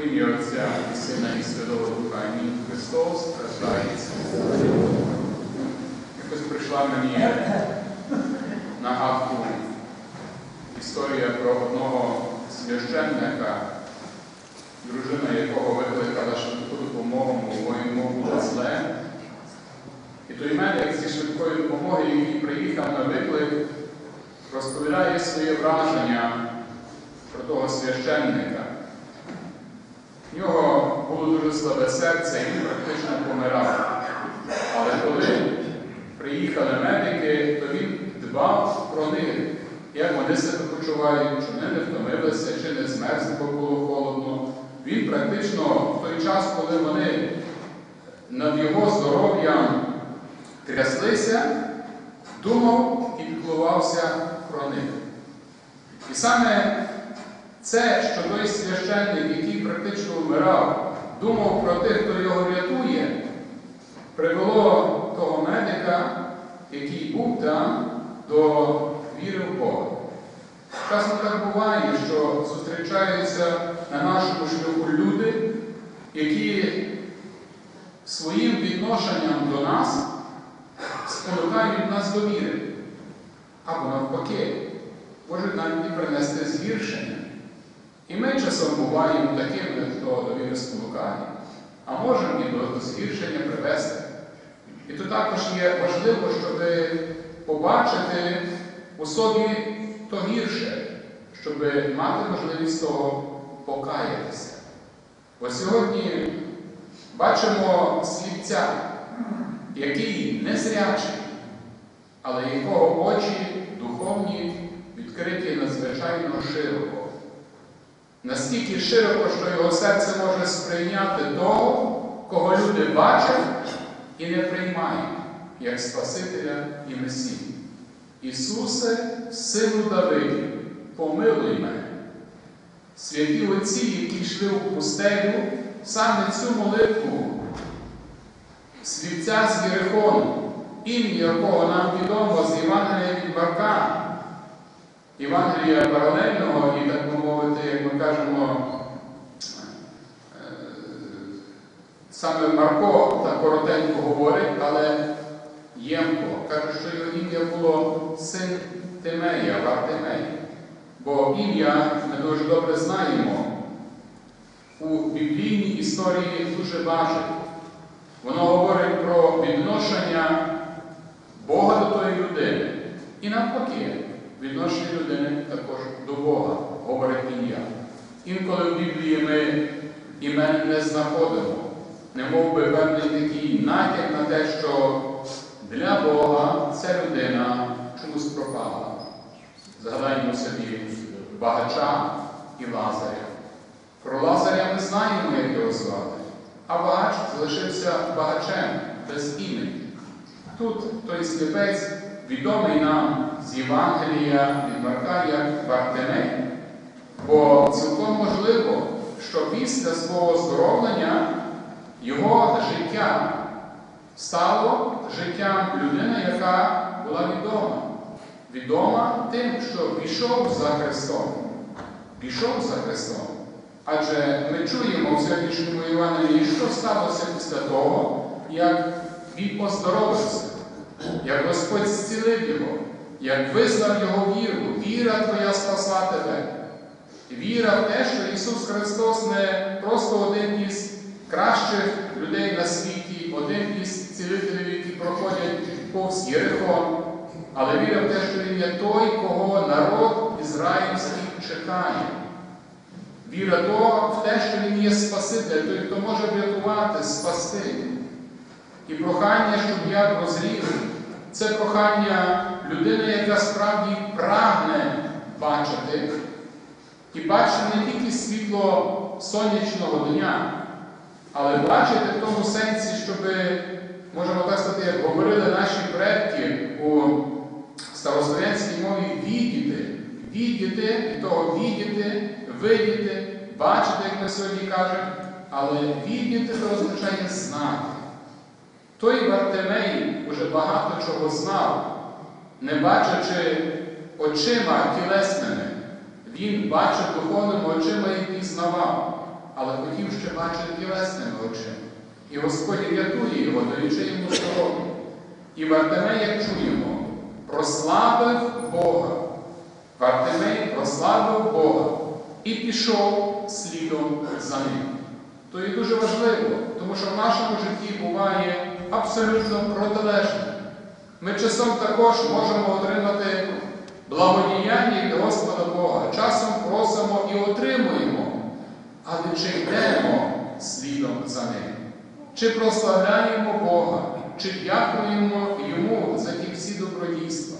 Ім'я Отця і Сина і Святого Духа Амінь. Христос рождається. Якось прийшла мені на гадку історія про одного священника, дружина якого викликала швидку допомогу, бо було зле. І той медик зі швидкої допомоги, який приїхав на виклик, розповідає своє враження про того священника. В нього було дуже слабе серце, і він практично помирав. Але коли приїхали медики, то він дбав про них, як вони себе почувають, чи вони не втомилися, чи не змерзли, бо було холодно. Він практично в той час, коли вони над його здоров'ям тряслися, думав і піклувався про них. І саме це, що той священник, який практично вмирав, думав про тих, хто його рятує, привело того медика, який був там, до віри в Бога. Часно так буває, що зустрічаються на нашому шляху люди, які своїм відношенням до нас спонукають нас до віри. Або навпаки, можуть нам і принести згіршення. І ми часом буваємо такими, до віри спонукає, а можемо і до згіршення привести. І тут також є важливо, щоб побачити у собі то гірше, щоб мати можливість того покаятися. Бо сьогодні бачимо сліпця, який незрячий, але якого очі духовні відкриті надзвичайно широко. Настільки широко, що його серце може сприйняти того, кого люди бачать і не приймають, як Спасителя і Месію. Ісусе, Сину Давидів, помилуй мене. Святі отці, які йшли у пустелю, саме цю молитву слівця з Єрихону, ім'я якого нам відомо з Євангелія від Марка, Євангелія паралельного, і, так би мовити, як ми кажемо, е, саме Марко так коротенько говорить, але ємко. Каже, що його ім'я було син Тимея, Вартимей. Бо ім'я ми дуже добре знаємо. У біблійній історії дуже важить. Воно говорить про відношення Бога до тої людини. І навпаки, відношення людини також до Бога, говорить ім'я. Інколи в Біблії ми імен не знаходимо, не мов би певний такий натяк на те, що для Бога ця людина чомусь пропала. Згадаймо собі багача і Лазаря. Про Лазаря ми знаємо, як його звати, а багач залишився багачем без імені. Тут той сліпець відомий нам з Євангелія від Марка як Бартимей, бо цілком можливо, що після свого здоровлення його життя стало життям людини, яка була відома. Відома тим, що пішов за Христом. Пішов за Христом. Адже ми чуємо в сьогоднішньому Євангелії, що сталося після того, як він поздоровився, як Господь зцілив його, як визнав його віру, віра Твоя спасла тебе. Віра в те, що Ісус Христос не просто один із кращих людей на світі, один із цілителів, які проходять повз Єрихон, але віра в те, що Він є той, кого народ ізраїльський чекає. Віра то в те, що Він є Спаситель, той, хто може врятувати, спасти. І прохання, щоб я прозрів, це прохання людини, яка справді прагне бачити. І бачити не тільки світло сонячного дня, але бачити в тому сенсі, щоб, можемо так сказати, як говорили наші предки у старослов'янській мові відіти. Відіти, і того відіти, видіти, бачити, як ми сьогодні кажемо, але відіти це означає знати. Вартимей уже багато чого знав, не бачачи очима тілесними, він бачив духовними очима і пізнавав. Але хотів ще бачити тілесними очима. І Господь рятує його, даючи йому здоров'я. І Вартимей, як чуємо, прославив Бога. Вартимей прославив Бога і пішов слідом за ним. То є дуже важливо, тому що в нашому житті буває абсолютно протилежне. Ми часом також можемо отримати благодіяння від Господа Бога. Часом просимо і отримуємо, але чи йдемо слідом за ним? Чи прославляємо Бога, чи дякуємо Йому за ті всі добродійства?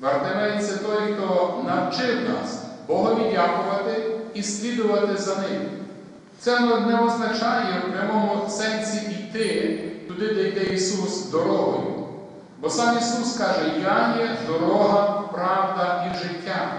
Вартимей це той, хто навчив нас Богові дякувати і слідувати за ним. Це не означає в прямому сенсі йти туди, де йде Ісус дорогою. Бо сам Ісус каже, Я є дорога, правда і життя.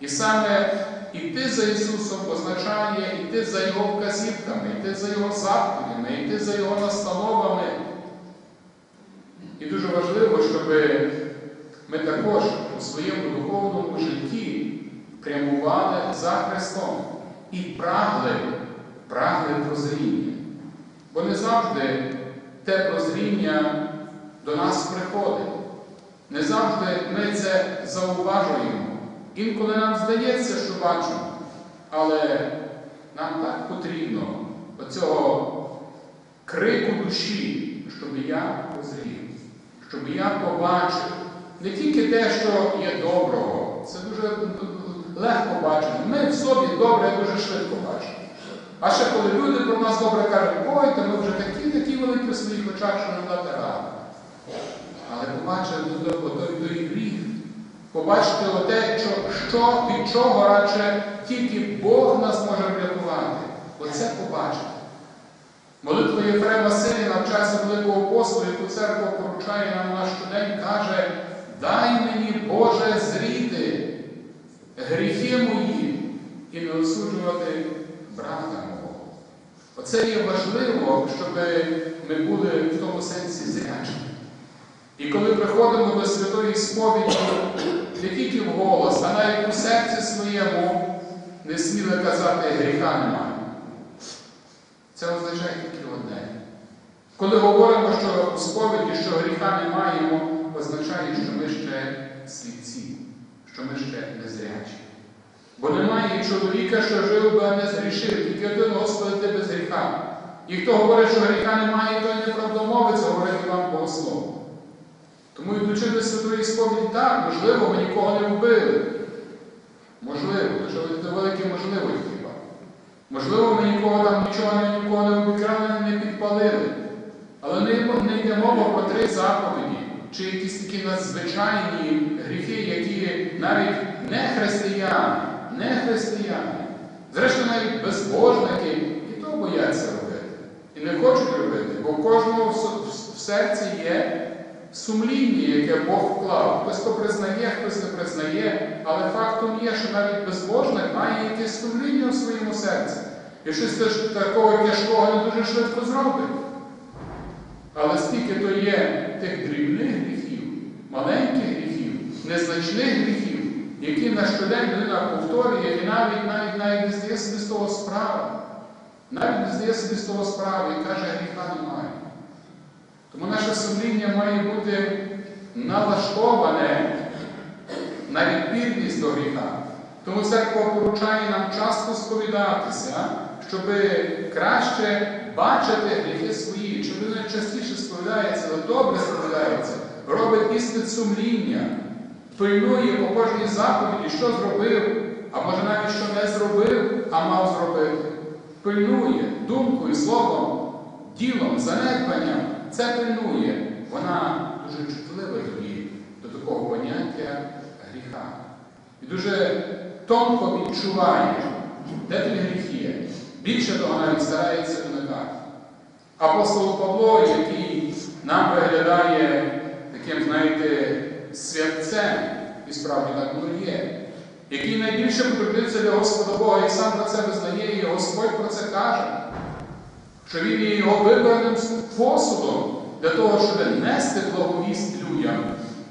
І саме йти за Ісусом означає йти за Його вказівками, йти за Його заповідями, йти за Його настановами. І дуже важливо, щоб ми також у своєму духовному житті прямували за Христом і прагли, прагли прозріння. Бо не завжди те прозріння до нас приходить. Не завжди ми це зауважуємо. Інколи нам здається, що бачимо, але нам так потрібно оцього крику душі, щоб я прозрів, щоб я побачив не тільки те, що є доброго, це дуже легко бачити. Ми в собі добре дуже швидко бачимо. А ще коли люди про нас добре кажуть, ой, то ми вже такі такі великі в своїх очах, що не дати ради. Але побачити той, гріх, побачити оте, що, від чого радше тільки Бог нас може врятувати. Оце побачити. Молитва Єфрема Василі навчається Великого апостолу, яку церква поручає нам на щодень, каже, дай мені, Боже, зріти гріхи мої і не осуджувати брата. Оце є важливо, щоб ми були в тому сенсі зрячими. І коли приходимо до святої сповіді, не тільки в голос, а навіть у серці своєму не сміли казати гріха немає. Це означає тільки одне. Коли говоримо, що у сповіді, що гріха не маємо, означає, що ми ще слідці, що ми ще не зрячі. Бо немає чоловіка, що жив би, а не згрішив, тільки один Господи, ти без гріха. І хто говорить, що гріха немає, той неправдомовець, говорить вам Богослов. Тому йдучи до святої сповіді, так, можливо, ми нікого не вбили. Можливо, це велике можливо хіба. Можливо, ми нікого там нічого не нікого не обікрали, не підпалили. Але не, не йде мова про три заповіді, чи якісь такі надзвичайні гріхи, які навіть не християни, не християни, зрештою навіть безбожники і то бояться робити. І не хочуть робити, бо у кожного в, в серці є сумління, яке Бог вклав. Хтось то признає, хтось не признає, але фактом є, що навіть безбожник має якесь сумління у своєму серці. І щось такого тяжкого не дуже швидко зробить. Але скільки то є тих дрібних гріхів, маленьких гріхів, незначних гріхів, які на щодень людина повторює, і навіть навіть навіть не здає собі з того справи. Навіть не здає собі з того справи і каже, гріха немає. Тому наше сумління має бути налаштоване на відповідність до гріха. Тому церква поручає нам часто сповідатися, щоб краще бачити гріхи свої. Чи людина частіше сповідається, добре сповідається, робить іспит сумління, пильнує по кожній заповіді, що зробив, а може навіть що не зробив, а мав зробити. Пильнує думкою, словом, ділом, занедбанням. Це пильнує. Вона дуже чутлива тоді до такого поняття гріха. І дуже тонко відчуває, де ті гріх є. Більше того навіть старається уникати. Апостол Павло, який нам виглядає таким, знаєте, святцем, і справді так воно є, який найбільше потребується для Господа Бога і сам про це визнає, і Господь про це каже, що він є його вибраним посудом для того, щоб нести благовість людям.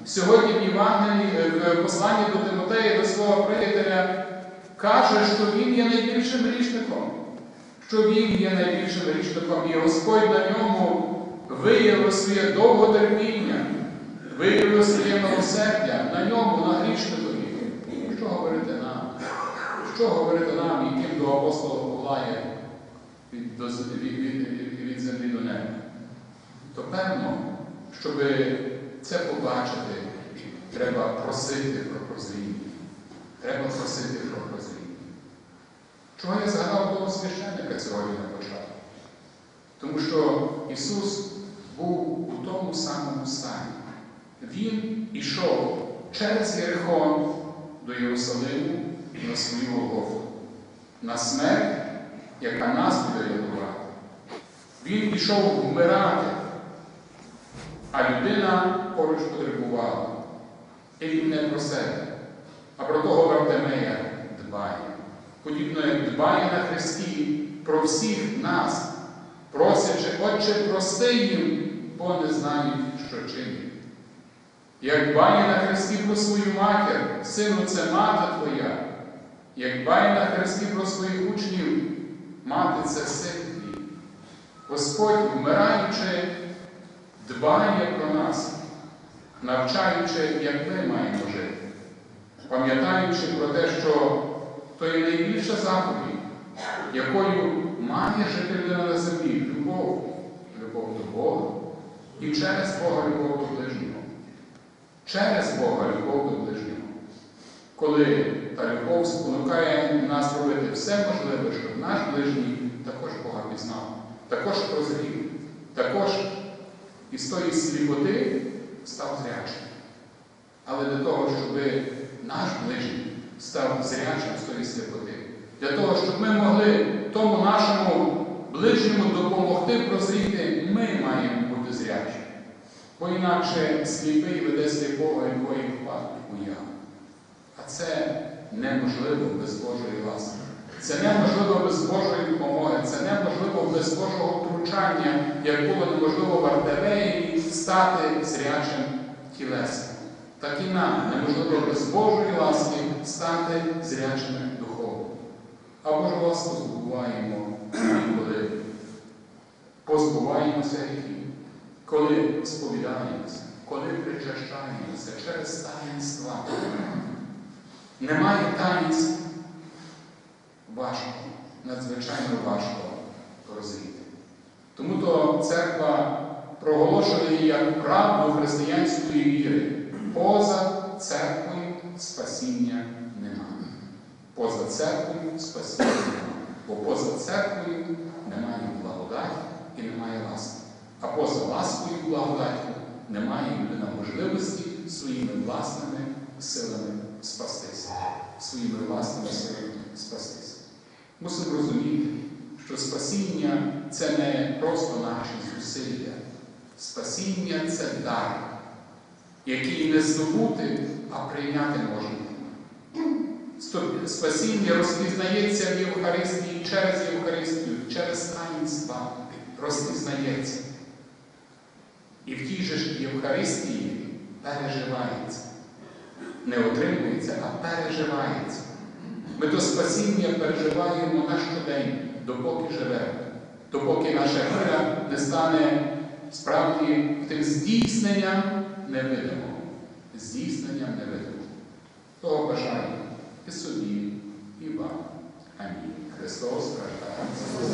Сьогодні в Євангелії, в посланні до Тимотея, до свого приятеля, каже, що він є найбільшим грішником, що Він є найбільшим грішником, і Господь на ньому виявив своє довготерпіння, виявив своє милосердя на ньому, на грішникові. Що говорити нам? Що говорити нам, яким до апостола Павла є від, від, від, від, землі до неба? То певно, щоб це побачити, треба просити про прозріння. Треба просити про прозріння. Чого я згадав того священника сьогодні на початку? Тому що Ісус був у тому самому стані. Він ішов через Єрихон до Єрусалиму на свою Голгофу, на смерть, яка нас буде рятувати. Він ішов вмирати, а людина поруч потребувала. І він не про себе, а про того Вартемея дбає. Подібно як дбає на Христі про всіх нас, просячи, Отче, прости їм, бо не знають, що чинять. Як дбає на Христі про свою матір, сину, це мати твоя, як дбає на Христі про своїх учнів, мати це син твій. Господь, вмираючи, дбає про нас, навчаючи, як ми маємо жити, пам'ятаючи про те, що то є найбільша заповідь, якою має жити людина на землі любов, любов до Бога і через Бога любов до ближнього. Через Бога любов до ближнього. Коли та любов спонукає нас робити все можливе, щоб наш ближній також Бога пізнав, також прозрів, також із тої сліпоти став зрячим. Але для того, щоб наш ближній став зрячим з тої сліпоти, для того, щоб ми могли тому нашому ближньому допомогти прозріти, ми маємо бути зрячі. Бо інакше сліпий веде сліпого впадуть у яму. А це неможливо без Божої ласки. Це неможливо без Божої допомоги, це неможливо без Божого втручання, як було неможливо в Артемеї стати зрячим тілесно. Так і нам неможливо без Божої ласки стати зрячими духовно. А Божу ласку здобуваємо, коли позбуваємося гріхів, коли сповідаємося, коли причащаємося через таїнства. Немає таїнств важко, надзвичайно важко розріти. Тому то церква проголошує її як правду християнської віри. Поза церквою спасіння немає. Поза церквою спасіння немає. Бо поза церквою немає благодаті і немає ласки. А поза ласкою благодаттю немає людина можливості своїми власними силами спастися, своїми власними силами спастися. Мусимо розуміти, що спасіння це не просто наші зусилля. Спасіння це дар, який не здобути, а прийняти можна. Спасіння розпізнається в Євхаристії через Євхаристію, через таїнства розпізнається. І в тій же ж Євхаристії переживається. Не отримується, а переживається. Ми то спасіння переживаємо на щодень, допоки живемо, допоки наша віра не стане справді тим здійсненням невидимого. Здійсненням невидимого. Того бажаю і собі, і вам. Амінь. Христос страждає.